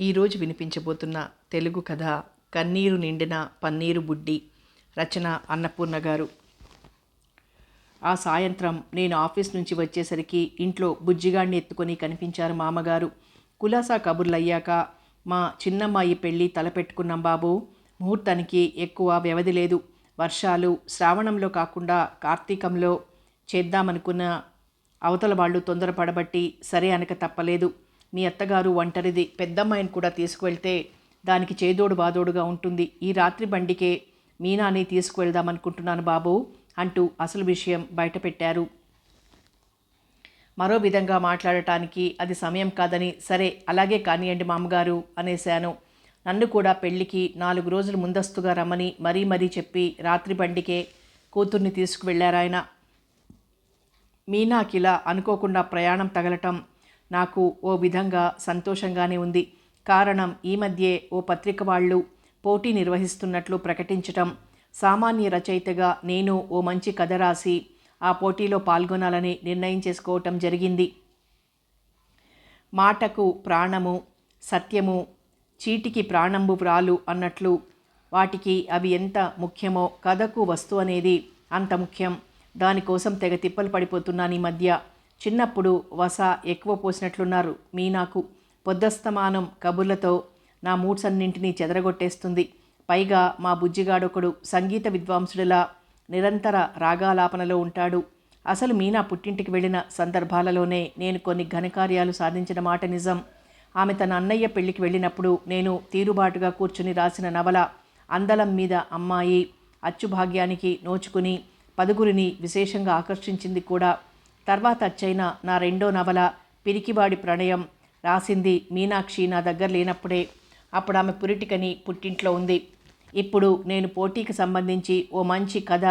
ఈరోజు వినిపించబోతున్న తెలుగు కథ కన్నీరు నిండిన పన్నీరు బుడ్డి రచన అన్నపూర్ణ గారు. ఆ సాయంత్రం నేను ఆఫీస్ నుంచి వచ్చేసరికి ఇంట్లో బుజ్జిగాడిని ఎత్తుకొని కనిపించారు మామగారు. కులాసా కబుర్లు అయ్యాక మా చిన్నమ్మాయి పెళ్ళి తలపెట్టుకున్నాం బాబు. ముహూర్తానికి ఎక్కువ వ్యవధి లేదు. వర్షాలు శ్రావణంలో కాకుండా కార్తీకంలో చేద్దామనుకున్న అవతల వాళ్ళు తొందరపడబట్టి సరే అనక తప్పలేదు. మీ అత్తగారు ఒంటరిది పెద్దమ్మాయిని కూడా తీసుకువెళ్తే దానికి చేదోడు బాదోడుగా ఉంటుంది. ఈ రాత్రి బండికే మీనాని తీసుకువెళ్దామనుకుంటున్నాను బాబు అంటూ అసలు విషయం బయటపెట్టారు. మరో విధంగా మాట్లాడటానికి అది సమయం కాదని సరే అలాగే కానియండి మామగారు అనేశాను. నన్ను కూడా పెళ్ళికి నాలుగు రోజులు ముందస్తుగా రమ్మని మరీ మరీ చెప్పి రాత్రి బండికే కూతుర్ని తీసుకువెళ్ళారాయన మీనాకిలా అనుకోకుండా ప్రయాణం తగలటం నాకు ఓ విధంగా సంతోషంగానే ఉంది. కారణం ఈ మధ్యే ఓ పత్రిక వాళ్ళు పోటీ నిర్వహిస్తున్నట్లు ప్రకటించటం. సామాన్య రచయితగా నేను ఓ మంచి కథ రాసి ఆ పోటీలో పాల్గొనాలని నిర్ణయం చేసుకోవటం జరిగింది. మాటకు ప్రాణము సత్యము చీటికి ప్రాణంబు ప్రాలు అన్నట్లు వాటికి అవి ఎంత ముఖ్యమో కథకు వస్తువు అనేది అంత ముఖ్యం. దానికోసం తెగ తిప్పలు పడిపోతున్నాను ఈ మధ్య. చిన్నప్పుడు వస ఎక్కువ పోసినట్లున్నారు. మీ నాకు పొద్దస్తమానం కబుర్లతో నా మూడ్స్ అన్నింటినీ చెదరగొట్టేస్తుంది. పైగా మా బుజ్జిగాడొకడు సంగీత విద్వాంసుడిలా నిరంతర రాగాలాపనలో ఉంటాడు. అసలు మీనా పుట్టింటికి వెళ్ళిన సందర్భాలలోనే నేను కొన్ని ఘనకార్యాలు సాధించిన మాట నిజం. ఆమె తన అన్నయ్య పెళ్ళికి వెళ్ళినప్పుడు నేను తీరుబాటుగా కూర్చుని రాసిన నవల అందలం మీద అమ్మాయి అచ్చుభాగ్యానికి నోచుకుని పదుగురిని విశేషంగా ఆకర్షించింది కూడా తర్వాత అచ్చైన నా రెండో నవల పిరికివాడి ప్రణయం రాసింది మీనాక్షి నా దగ్గర లేనప్పుడే. అప్పుడు ఆమె పురిటికని పుట్టింట్లో ఉంది. ఇప్పుడు నేను పోటీకి సంబంధించి ఓ మంచి కథ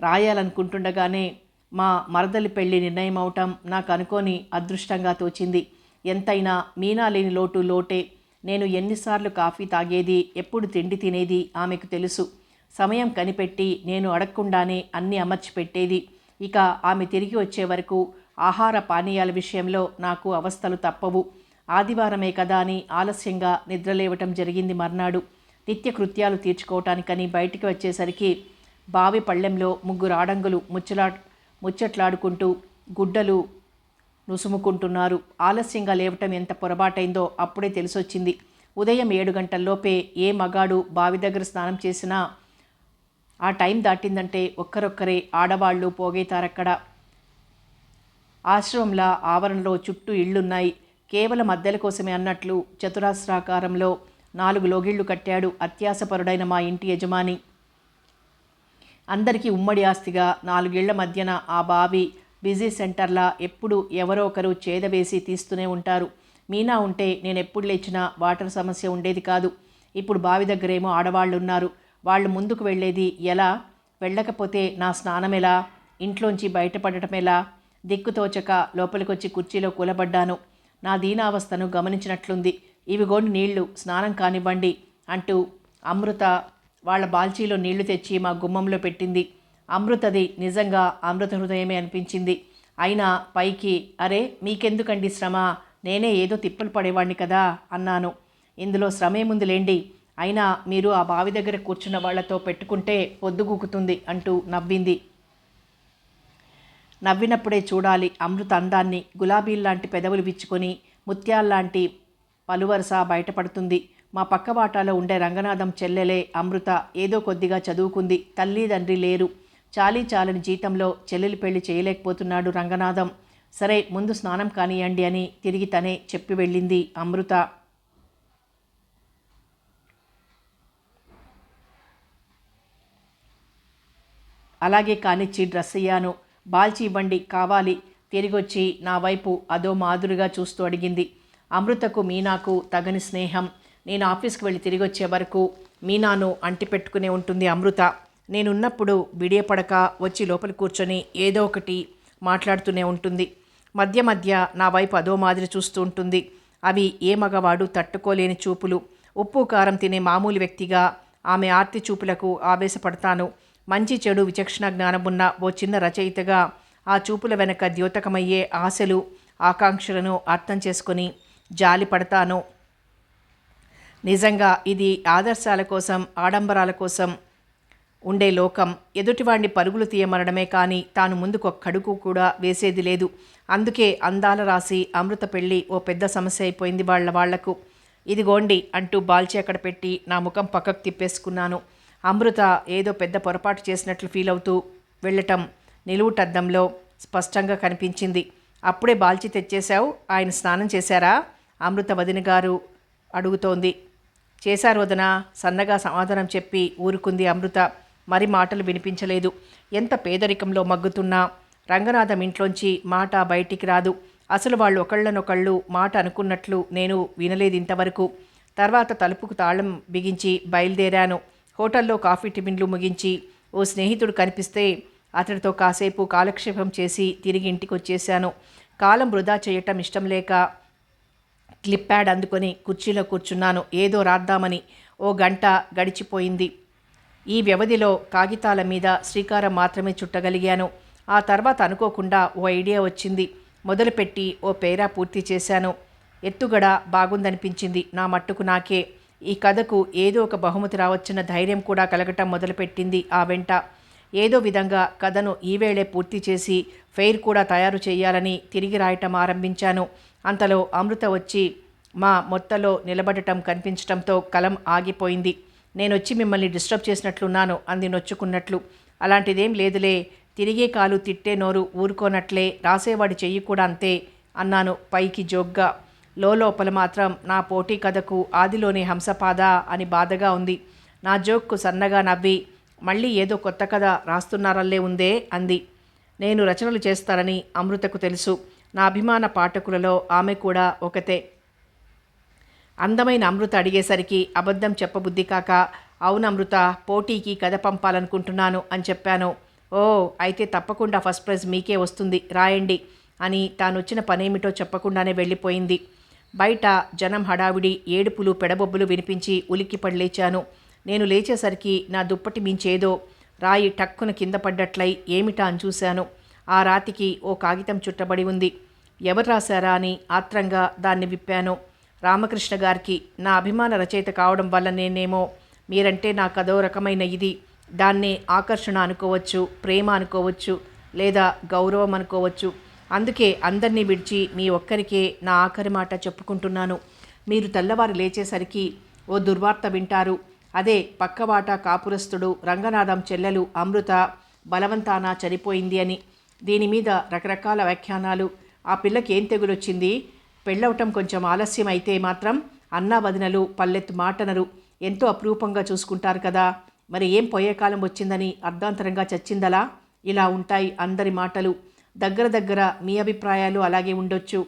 రాయాలనుకుంటుండగానే మా మరదలి పెళ్ళి నిర్ణయం అవటం నాకు అనుకోని అదృష్టంగా తోచింది. ఎంతైనా మీనా లేని లోటు లోటే. నేను ఎన్నిసార్లు కాఫీ తాగేది ఎప్పుడు తిండి తినేది ఆమెకు తెలుసు. సమయం కనిపెట్టి నేను అడగకుండానే అన్నీ అమర్చి పెట్టేది ఇక ఆమె తిరిగి వచ్చే వరకు ఆహార పానీయాల విషయంలో నాకు అవస్థలు తప్పవు. ఆదివారమే కదా అని ఆలస్యంగా నిద్రలేవటం జరిగింది మర్నాడు. నిత్యకృత్యాలు తీర్చుకోవటానికని బయటికి వచ్చేసరికి బావి పళ్ళెంలో ముగ్గురు ఆడంగులు ముచ్చలా ముచ్చట్లాడుకుంటూ గుడ్డలు నుసుముకుంటున్నారు. ఆలస్యంగా లేవటం ఎంత పొరపాటైందో అప్పుడే తెలిసొచ్చింది. ఉదయం ఏడు గంటల్లోపే ఏ మగాడు బావి దగ్గర స్నానం చేసినా ఆ టైం దాటిందంటే ఒక్కరొక్కరే ఆడవాళ్ళు పోగైతారక్కడ ఆశ్రమంలా ఆవరణలో చుట్టూ ఇళ్ళున్నాయి కేవలం అద్దెల కోసమే అన్నట్లు చతురాస్రాకారంలో నాలుగు లోగిళ్ళు కట్టాడు అత్యాసపరుడైన మా ఇంటి యజమాని. అందరికీ ఉమ్మడి ఆస్తిగా నాలుగేళ్ళ మధ్యన ఆ బావి బిజీ సెంటర్లా ఎప్పుడు ఎవరో ఒకరు చేదవేసి తీస్తూనే ఉంటారు. మీనా ఉంటే నేను ఎప్పుడు లేచినా వాటర్ సమస్య ఉండేది కాదు. ఇప్పుడు బావి దగ్గరేమో ఆడవాళ్ళు ఉన్నారు వాళ్ళు ముందుకు వెళ్ళేది ఎలా? వెళ్ళకపోతే నా స్నానం ఎలా? ఇంట్లోంచి బయటపడటం ఎలా? దిక్కుతోచక లోపలికొచ్చి కుర్చీలో కూలబడ్డాను. నా దీనావస్థను గమనించినట్లుంది. ఇవిగోండి నీళ్ళు స్నానం కానివ్వండి అంటూ అమృత వాళ్ళ బాల్చీలో నీళ్ళు తెచ్చి మా గుమ్మంలో పెట్టింది. అమృతది నిజంగా అమృత హృదయమే అనిపించింది. అయినా పైకి అరే మీకెందుకండి శ్రమ? నేనే ఏదో తిప్పలు పడేవాణ్ణి కదా అన్నాను. ఇందులో శ్రమేముందులేండి? లేండి అయినా మీరు ఆ బావి దగ్గర కూర్చున్న వాళ్ళతో పెట్టుకుంటే పొద్దుగుకుతుంది అంటూ నవ్వింది. నవ్వినప్పుడే చూడాలి అమృత అందాన్ని. గులాబీల్లాంటి పెదవులు విచ్చుకొని ముత్యాల్లాంటి పలువరస బయటపడుతుంది. మా పక్క వాటాలో ఉండే రంగనాథం చెల్లెలే అమృత ఏదో కొద్దిగా చదువుకుంది. తల్లి తండ్రి లేరు. చాలీ చాలని జీతంలో చెల్లెలి పెళ్ళి చేయలేకపోతున్నాడు రంగనాథం సరే ముందు స్నానం కానియండి అని తిరిగి తనే చెప్పి వెళ్ళింది అమృత. అలాగే కానిచ్చి డ్రెస్ అయ్యాను. బాల్చి ఇవ్వండి కావాలి. తిరిగొచ్చి నా వైపు అదో మాదిరిగా చూస్తూ అడిగింది. అమృతకు మీనాకు తగని స్నేహం. నేను ఆఫీస్కి వెళ్ళి తిరిగి వచ్చే వరకు మీనాను అంటిపెట్టుకునే ఉంటుంది అమృత. నేనున్నప్పుడు విడియపడక వచ్చి లోపల కూర్చొని ఏదో ఒకటి మాట్లాడుతూనే ఉంటుంది. మధ్య మధ్య నా వైపు అదో మాదిరి చూస్తూ ఉంటుంది. అవి ఏ మగవాడు తట్టుకోలేని చూపులు. ఉప్పు కారం తినే మామూలు వ్యక్తిగా ఆమె ఆర్తి చూపులకు ఆవేశపడతాను. మంచి చెడు విచక్షణ జ్ఞానమున్న ఓ చిన్న రచయితగా ఆ చూపుల వెనక ద్యోతకమయ్యే ఆశలు ఆకాంక్షలను అర్థం చేసుకొని జాలి పడతాను. నిజంగా ఇది ఆదర్శాల కోసం ఆడంబరాల కోసం ఉండే లోకం. ఎదుటివాణ్ణి పరుగులు తీయమనడమే కానీ తాను ముందుకు కడుకు కూడా వేసేది లేదు. అందుకే అందాల రాసి అమృత పెళ్ళి ఓ పెద్ద సమస్య అయిపోయింది వాళ్ళ వాళ్ళకు. ఇదిగోండి అంటూ బాల్చి అక్కడ పెట్టి నా ముఖం పక్కకు తిప్పేసుకున్నాను. అమృత ఏదో పెద్ద పొరపాటు చేసినట్లు ఫీల్ అవుతూ వెళ్ళటం నిలువుటద్దంలో స్పష్టంగా కనిపించింది. అప్పుడే బాల్చి తెచ్చేశావు. ఆయన స్నానం చేశారా? అమృత వదిన గారు అడుగుతోంది. చేశారు వదన. సన్నగా సమాధానం చెప్పి ఊరుకుంది అమృత. మరి మాటలు వినిపించలేదు. ఎంత పేదరికంలో మగ్గుతున్నా రంగనాథం ఇంట్లోంచి మాట బయటికి రాదు. అసలు వాళ్ళు ఒకళ్ళనొకళ్ళు మాట అనుకున్నట్లు నేను వినలేదు ఇంతవరకు. తర్వాత తలుపుకు తాళం బిగించి బయలుదేరాను. హోటల్లో కాఫీ టిఫిన్లు ముగించి ఓ స్నేహితుడు కనిపిస్తే అతడితో కాసేపు కాలక్షేపం చేసి తిరిగి ఇంటికి వచ్చేశాను కాలం వృధా చేయటం ఇష్టం లేక క్లిప్ ప్యాడ్ అందుకొని కుర్చీలో కూర్చున్నాను. ఏదో రాద్దామని ఓ గంట గడిచిపోయింది. ఈ వ్యవధిలో కాగితాల మీద శ్రీకారం మాత్రమే చుట్టగలిగాను. ఆ తర్వాత అనుకోకుండా ఓ ఐడియా వచ్చింది. మొదలుపెట్టి ఓ పేరా పూర్తి చేశాను. ఎత్తుగడ బాగుందనిపించింది. నా మట్టుకు నాకే. ఈ కథకు ఏదో ఒక బహుమతి రావచ్చన్న ధైర్యం కూడా కలగటం మొదలుపెట్టింది ఆ వెంట. ఏదో విధంగా కథను ఈవేళే పూర్తి చేసి ఫెయిర్ కూడా తయారు చేయాలని తిరిగి రాయటం ఆరంభించాను. అంతలో అమృత వచ్చి మా మొత్తలో నిలబడటం కనిపించటంతో కలం ఆగిపోయింది. నేను వచ్చి మిమ్మల్ని డిస్టర్బ్ చేసినట్లున్నాను అంది నొచ్చుకున్నట్లు. అలాంటిదేం లేదులే తిరిగే కాలు తిట్టే నోరు ఊరుకోనట్లే రాసేవాడి చెయ్యి కూడా అంతే అన్నాను పైకి జోగ్గా లోపల మాత్రం నా పోటీ కథకు ఆదిలోని హంసపాద అని బాధగా ఉంది. నా జోక్కు సన్నగా నవ్వి మళ్ళీ ఏదో కొత్త కథ రాస్తున్నారల్లే ఉందే అంది. నేను రచనలు చేస్తానని అమృతకు తెలుసు. నా అభిమాన పాఠకులలో ఆమె కూడా ఒకతే. అందమైన అమృత అడిగేసరికి అబద్ధం చెప్పబుద్ధి కాక అవును అమృత పోటీకి కథ పంపాలనుకుంటున్నాను అని చెప్పాను. ఓ అయితే తప్పకుండా ఫస్ట్ ప్రైజ్ మీకే వస్తుంది రాయండి అని తాను వచ్చిన పనేమిటో చెప్పకుండానే వెళ్ళిపోయింది. బయట జనం హడావిడి ఏడుపులు పెడబొబ్బులు వినిపించి ఉలిక్కి పడి లేచాను నేను లేచేసరికి నా దుప్పటి మించేదో రాయి టక్కున కింద పడ్డట్లై ఏమిటా అని చూశాను. ఆ రాతికి ఓ కాగితం చుట్టబడి ఉంది. ఎవరు రాశారా అని ఆత్రంగా దాన్ని విప్పాను. రామకృష్ణ గారికి నా అభిమాన రచయిత కావడం వల్ల నేనేమో మీరంటే నాకు అదో రకమైన ఇది. దాన్నే ఆకర్షణ అనుకోవచ్చు ప్రేమ అనుకోవచ్చు లేదా గౌరవం అనుకోవచ్చు. అందుకే అందరినీ విడిచి మీ ఒక్కరికే నా ఆఖరి మాట చెప్పుకుంటున్నాను. మీరు తెల్లవారు లేచేసరికి ఓ దుర్వార్త వింటారు. అదే పక్కవాట కాపురస్తుడు రంగనాథం చెల్లెలు అమృత బలవంతాన చనిపోయింది అని. దీని మీద రకరకాల వ్యాఖ్యానాలు. ఆ పిల్లకి ఏం తెగులొచ్చింది? పెళ్ళవటం కొంచెం ఆలస్యం అయితే మాత్రం అన్నా వదినలు పల్లెత్తు మాటనరు. ఎంతో అపురూపంగా చూసుకుంటారు కదా. మరి ఏం పోయే కాలం వచ్చిందని అర్ధాంతరంగా చచ్చిందలా? ఇలా ఉంటాయి అందరి మాటలు. దగ్గర దగ్గర మీ అభిప్రాయాలు అలాగే ఉండొచ్చు.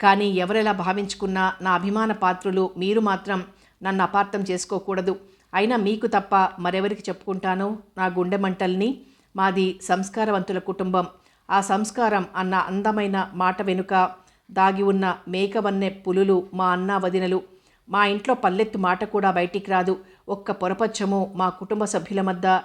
కానీ ఎవరెలా భావించుకున్నా నా అభిమాన పాత్రులు మీరు మాత్రం నన్ను అపార్థం చేసుకోకూడదు. అయినా మీకు తప్ప మరెవరికి చెప్పుకుంటాను? నా గుండె మంటల్ని మాది సంస్కారవంతుల కుటుంబం. ఆ సంస్కారం అన్న అందమైన మాట వెనుక దాగి ఉన్న మేకవన్నె పులులు మా అన్న వదినలు. మా ఇంట్లో పల్లెత్తు మాట కూడా బయటికి రాదు. ఒక్క పొరపచ్చము మా కుటుంబ సభ్యుల మధ్య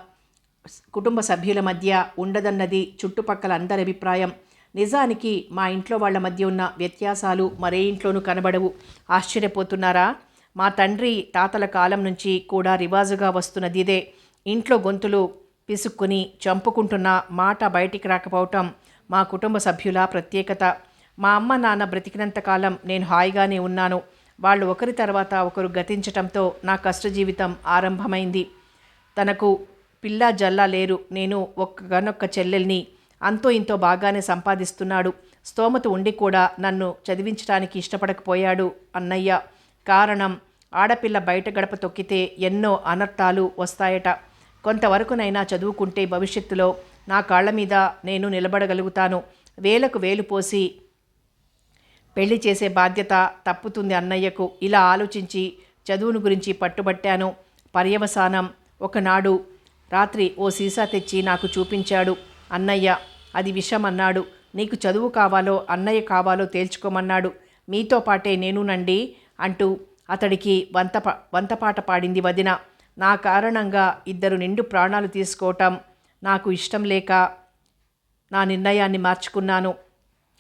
కుటుంబ సభ్యుల మధ్య ఉండదన్నది చుట్టుపక్కల అందరి అభిప్రాయం. నిజానికి మా ఇంట్లో వాళ్ళ మధ్య ఉన్న వ్యత్యాసాలు మరే ఇంట్లోనూ కనబడవు. ఆశ్చర్యపోతున్నారా? మా తండ్రి తాతల కాలం నుంచి కూడా రివాజుగా వస్తున్నది ఇదే ఇంట్లో గొంతులు పిసుక్కుని చంపుకుంటున్న మాట బయటికి రాకపోవటం మా కుటుంబ సభ్యుల ప్రత్యేకత. మా అమ్మ నాన్న బ్రతికినంత కాలం నేను హాయిగానే ఉన్నాను. వాళ్ళు ఒకరి తర్వాత ఒకరు గతించటంతో నా కష్ట జీవితం ఆరంభమైంది. తనకు పిల్లా జల్లా లేరు. నేను ఒక్కగానొక్క చెల్లెల్ని అంతో ఇంతో బాగానే సంపాదిస్తున్నాడు. స్తోమత ఉండి కూడా నన్ను చదివించడానికి ఇష్టపడకపోయాడు అన్నయ్య. కారణం ఆడపిల్ల బయట గడప తొక్కితే ఎన్నో అనర్థాలు వస్తాయట. కొంతవరకునైనా చదువుకుంటే భవిష్యత్తులో నా కాళ్ళ మీద నేను నిలబడగలుగుతాను. వేలకు వేలు పోసి పెళ్ళి చేసే బాధ్యత తప్పుతుంది అన్నయ్యకు. ఇలా ఆలోచించి చదువును గురించి పట్టుబట్టాను. పర్యవసానం ఒకనాడు రాత్రి ఓ సీసా తెచ్చి నాకు చూపించాడు. అన్నయ్య అది విషమన్నాడు. నీకు చదువు కావాలో అన్నయ్య కావాలో తేల్చుకోమన్నాడు. మీతో పాటే నేనునండి అంటూ అతడికి వంత వంతపాట పాడింది వదిన. నా కారణంగా ఇద్దరు నిండు ప్రాణాలు తీసుకోవటం నాకు ఇష్టం లేక నా నిర్ణయాన్ని మార్చుకున్నాను.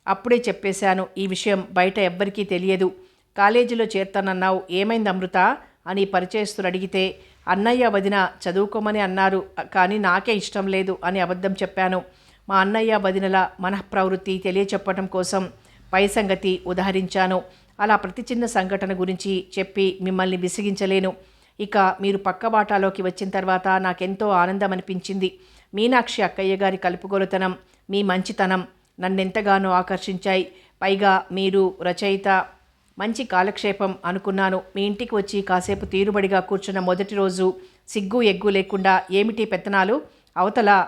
అప్పుడే చెప్పేశాను ఈ విషయం బయట ఎవ్వరికీ తెలియదు. కాలేజీలో చేరుతానన్నావు. ఏమైంది అమృత? అని పరిచయస్తులు అడిగితే అన్నయ్య వదిన చదువుకోమని అన్నారు. కానీ నాకే ఇష్టం లేదు అని అబద్ధం చెప్పాను. మా అన్నయ్య వదినల మనఃప్రవృత్తి తెలియచెప్పటం కోసం పై సంగతి ఉదహరించాను. అలా ప్రతి చిన్న సంఘటన గురించి చెప్పి మిమ్మల్ని విసిగించలేను. ఇక మీరు పక్క బాటాలోకి వచ్చిన తర్వాత నాకెంతో ఆనందం అనిపించింది మీనాక్షి అక్కయ్య గారి కలుపుగోలుతనం మీ మంచితనం నన్నెంతగానో ఆకర్షించాయి. పైగా మీరు రచయిత మంచి కాలక్షేపం అనుకున్నాను. మీ ఇంటికి వచ్చి కాసేపు తీరుబడిగా కూర్చున్న మొదటి రోజు సిగ్గు ఎగ్గు లేకుండా ఏమిటి పెత్తనాలు? అవతల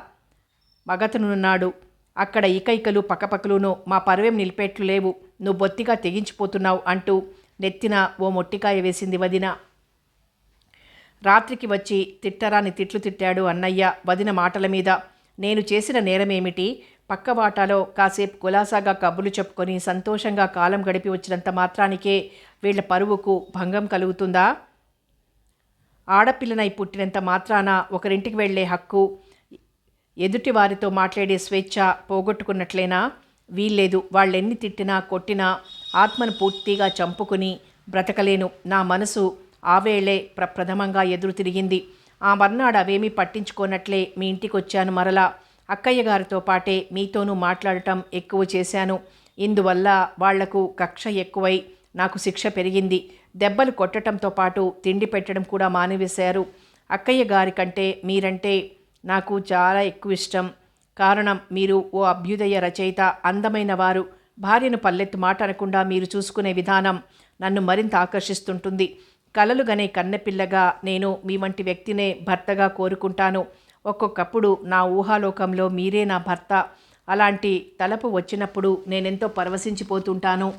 మగతనున్నాడు. అక్కడ ఇకైకలు పక్కపక్కలును మా పరువేం నిలిపేట్లు లేవు. నువ్వు బొత్తిగా తెగించిపోతున్నావు అంటూ నెత్తిన ఓ మొట్టికాయ వేసింది వదిన. రాత్రికి వచ్చి తిట్టరాని తిట్లు తిట్టాడు అన్నయ్య వదిన మాటల మీద. నేను చేసిన నేరమేమిటి? పక్క వాటాలో కాసేపు కులాసాగా కబుర్లు చెప్పుకొని సంతోషంగా కాలం గడిపి వచ్చినంత మాత్రానికే వీళ్ళ పరువుకు భంగం కలుగుతుందా? ఆడపిల్లనై పుట్టినంత మాత్రాన ఒకరింటికి వెళ్ళే హక్కు ఎదుటి వారితో మాట్లాడే స్వేచ్ఛ పోగొట్టుకున్నట్లేనా? వీల్లేదు వాళ్ళెన్ని తిట్టినా కొట్టినా ఆత్మను పూర్తిగా చంపుకుని బ్రతకలేను. నా మనసు ఆవేళే ప్రప్రథమంగా ఎదురు తిరిగింది ఆ మర్నాడు అవేమీ పట్టించుకోనట్లే మీ ఇంటికి వచ్చాను మరలా. అక్కయ్య గారితో పాటే మీతోనూ మాట్లాడటం ఎక్కువ చేశాను. ఇందువల్ల వాళ్ళకు కక్ష ఎక్కువై నాకు శిక్ష పెరిగింది. దెబ్బలు కొట్టడంతో పాటు తిండి పెట్టడం కూడా మానివేశారు. అక్కయ్య గారి కంటే మీరంటే నాకు చాలా ఎక్కువ ఇష్టం కారణం మీరు ఓ అభ్యుదయ రచయిత అందమైన వారు. భార్యను పల్లెత్తు మాట అనకుండా మీరు చూసుకునే విధానం నన్ను మరింత ఆకర్షిస్తుంటుంది. కలలుగనే కన్నెపిల్లగా నేను మీ వంటి వ్యక్తినే భర్తగా కోరుకుంటాను. ఒక్కొక్కప్పుడు నా ఊహాలోకంలో మీరే నా భర్త. అలాంటి తలపు వచ్చినప్పుడు నేనెంతో పరవశించిపోతుంటాను.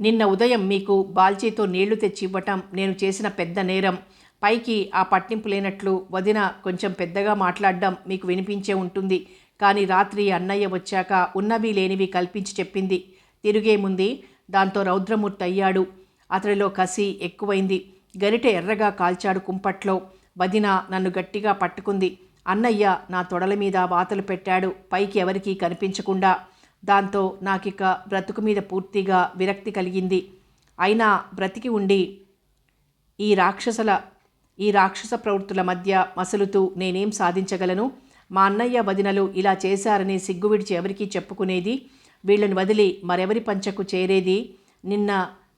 నిన్న ఉదయం మీకు బాల్చీతో నీళ్ళు తెచ్చి ఇవ్వటం నేను చేసిన పెద్ద నేరం. పైకి ఆ పట్టింపు లేనట్లు వదిన కొంచెం పెద్దగా మాట్లాడడం మీకు వినిపించే ఉంటుంది. కానీ రాత్రి అన్నయ్య వచ్చాక ఉన్నవి లేనివి కల్పించి చెప్పింది. తిరిగేముంది దాంతో రౌద్రమూర్తి అయ్యాడు అతడిలో కసి ఎక్కువైంది. గరిట ఎర్రగా కాల్చాడు కుంపట్లో. వదిన నన్ను గట్టిగా పట్టుకుంది. అన్నయ్య నా తొడల మీద వాతలు పెట్టాడు. పైకి ఎవరికీ కనిపించకుండా. దాంతో నాకిక బ్రతుకు మీద పూర్తిగా విరక్తి కలిగింది. అయినా బ్రతికి ఉండి ఈ రాక్షసుల ఈ రాక్షస ప్రవృత్తుల మధ్య మసలుతూ నేనేం సాధించగలను? మా అన్నయ్య వదినలు ఇలా చేశారని సిగ్గు విడిచి ఎవరికీ చెప్పుకునేది? వీళ్ళని వదిలి మరెవరి పంచకు చేరేది? నిన్న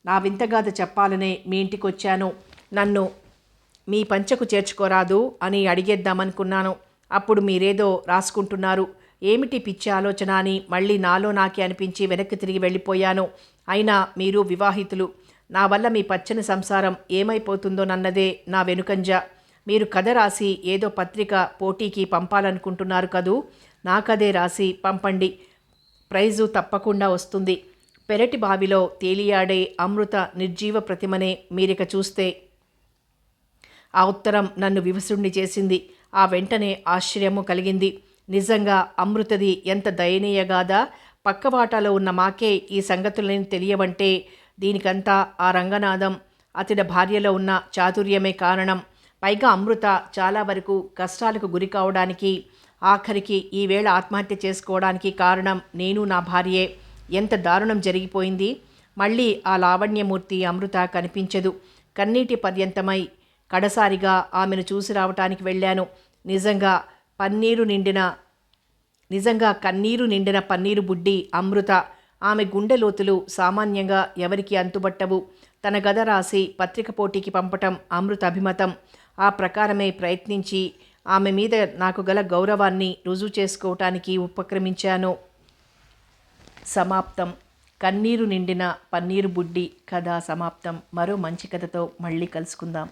నా వింతగాథ చెప్పాలనే మీ ఇంటికి వచ్చాను నన్ను మీ పంచకు చేర్చుకోరాదు అని అడిగేద్దామనుకున్నాను. అప్పుడు మీరేదో రాసుకుంటున్నారు. ఏమిటి పిచ్చి ఆలోచన అని మళ్ళీ నాలో నాకే అనిపించి వెనక్కి తిరిగి వెళ్ళిపోయాను. అయినా మీరు వివాహితులు. నా వల్ల మీ పచ్చని సంసారం ఏమైపోతుందోనన్నదే నా వెనుకంజ. మీరు కథ రాసి ఏదో పత్రిక పోటీకి పంపాలనుకుంటున్నారు కదూ? నా కథే రాసి పంపండి. ప్రైజు తప్పకుండా వస్తుంది. పెరటి బావిలో తేలియాడే అమృత నిర్జీవ ప్రతిమనే మీరిక చూస్తే ఆ ఉత్తరం నన్ను వివసుణ్ణి చేసింది. ఆ వెంటనే ఆశ్చర్యము కలిగింది. నిజంగా అమృతది ఎంత దయనీయగాదా పక్కవాటాలో ఉన్న మాకే ఈ సంగతులని తెలియవంటే దీనికంతా ఆ రంగనాథం అతడి భార్యలో ఉన్న చాతుర్యమే కారణం. పైగా అమృత చాలా వరకు కష్టాలకు గురి కావడానికి ఆఖరికి ఈవేళ ఆత్మహత్య చేసుకోవడానికి కారణం నేను నా భార్యే. ఎంత దారుణం జరిగిపోయింది. మళ్ళీ ఆ లావణ్యమూర్తి అమృత కనిపించదు. కన్నీటి పర్యంతమై కడసారిగా ఆమెను చూసి రావటానికి వెళ్ళాను. నిజంగా పన్నీరు నిండిన నిజంగా కన్నీరు నిండిన పన్నీరు బుడ్డి అమృత. ఆమె గుండె లోతులు సామాన్యంగా ఎవరికి అంతుబట్టవు. తన గద రాసి పత్రిక పోటీకి పంపటం అమృత అభిమతం. ఆ ప్రకారమే ప్రయత్నించి ఆమె మీద నాకు గల గౌరవాన్ని రుజువు చేసుకోవటానికి ఉపక్రమించాను. సమాప్తం. కన్నీరు నిండిన పన్నీరు బుడ్డి కథ సమాప్తం. మరో మంచి కథతో మళ్ళీ కలుసుకుందాం.